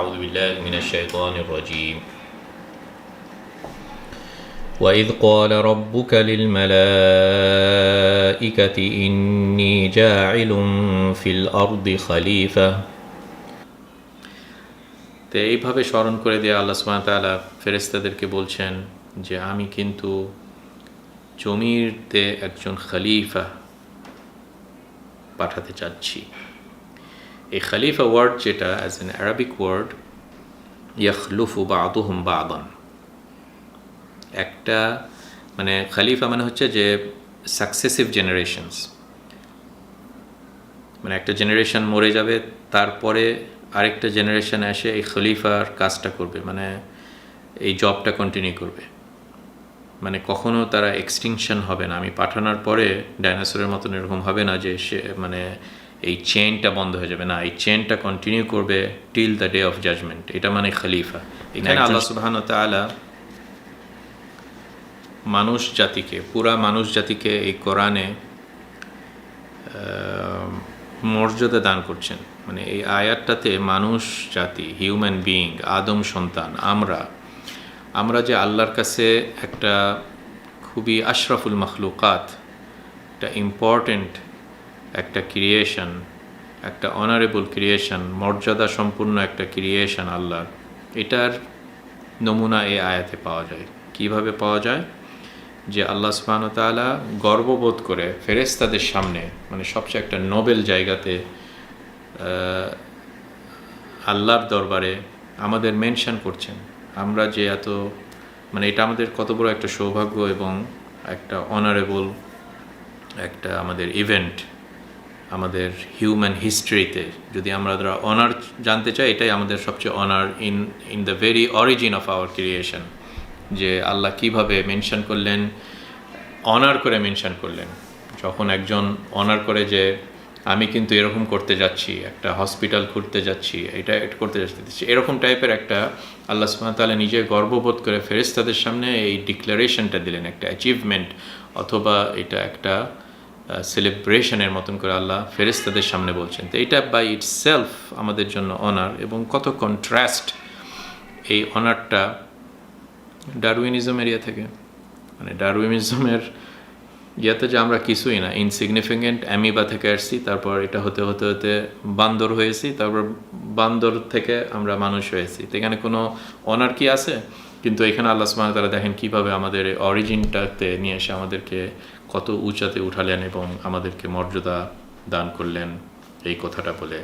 أعوذ بالله من الشيطان الرجيم وإذ قال ربك للملائكة إني جاعل في الأرض خليفة তো এইভাবে স্মরণ করে দিয়ে আল্লাহ সুবহানাহু ওয়া তাআলা ফেরেশতাদেরকে বলছেন যে আমি কিন্তু জমিরতে একজন খলিফা পাঠাতে চাচ্ছি এই খলিফা ওয়ার্ড যেটা অ্যাজ এন অ্যারাবিক ওয়ার্ড ইয়াখলুফু বা আদুহম বা আদান একটা মানে খলিফা মানে হচ্ছে যে সাকসেসিভ জেনারেশনস মানে একটা জেনারেশন মরে যাবে তারপরে আরেকটা জেনারেশন এসে এই খলিফার কাজটা করবে মানে এই জবটা কন্টিনিউ করবে মানে কখনো তারা এক্সটিংশন হবে না আমি পাঠানোর পরে ডাইনোসরের মতন এরকম হবে না যে সে মানে এই চেনটা বন্ধ হয়ে যাবে। না এই চেনটা কন্টিনিউ করবে till the day of judgement এটা মানে খলিফা এখানে আল্লাহ সুবাহান তালা মানুষ জাতিকে পুরা মানুষ জাতিকে এই কোরআনে মর্যাদা দান করছেন। মানে এই আয়াতটাতে মানুষ জাতি হিউম্যান বিইং আদম সন্তান আমরা আমরা যে আল্লাহর কাছে একটা খুবই আশরাফুল মখলুকাত একটা ইম্পর্টেন্ট একটা ক্রিয়েশন একটা অনারেবল ক্রিয়েশন মর্যাদা সম্পূর্ণ একটা ক্রিয়েশন আল্লাহর। এটার নমুনা এই আয়াতে পাওয়া যায়। কীভাবে পাওয়া যায়? যে আল্লাহ সুবাহন তালা গর্ববোধ করে ফেরেস্তাদের সামনে মানে সবচেয়ে একটা নোবেল জায়গাতে আল্লাহর দরবারে আমাদের মেনশন করছেন। আমরা যে এত মানে এটা আমাদের কত বড় একটা সৌভাগ্য এবং একটা অনারেবল একটা আমাদের ইভেন্ট আমাদের হিউম্যান হিস্ট্রিতে যদি আমরা অনার জানতে চাই, এটাই আমাদের সবচেয়ে honour in in the very origin of our creation যে আল্লাহ কীভাবে মেনশন করলেন অনার করে মেনশন করলেন। যখন একজন অনার করে যে, আমি কিন্তু এরকম করতে যাচ্ছি, একটা হসপিটাল করতে যাচ্ছি, এটা করতে যাচ্ছি। এরকম টাইপের একটা আল্লাহ সুমতালা নিজে গর্ববোধ করে ফেরেস্তাদের সামনে এই ডিক্লারেশনটা দিলেন, একটা অ্যাচিভমেন্ট অথবা এটা একটা সেলিব্রেশনের মতন করে আল্লাহ ফেরেস্তাদের সামনে বলছেন। তো এটা বাই ইট সেলফ আমাদের জন্য অনার এবং কত কন্ট্রাস্ট এই অনারটা ডারউইনিজম এরিয়া থেকে। মানে ডারউইনিজমের ইয়াতে যে আমরা কিছুই না ইনসিগনিফিকেন্ট অ্যামিবা থেকে আসছি, তারপর এটা হতে হতে হতে বান্দর হয়েছি, তারপর বান্দর থেকে আমরা মানুষ হয়েছি। তো এখানে কোনো অনার কি আছে? কিন্তু এখানে আল্লাহ সুমান তারা দেখেন কীভাবে আমাদের অরিজিনটাতে নিয়ে এসে আমাদেরকে কত উঁচাতে উঠালেন এবং আমাদেরকে মর্যাদা দান করলেন, এই কথাটা বলে।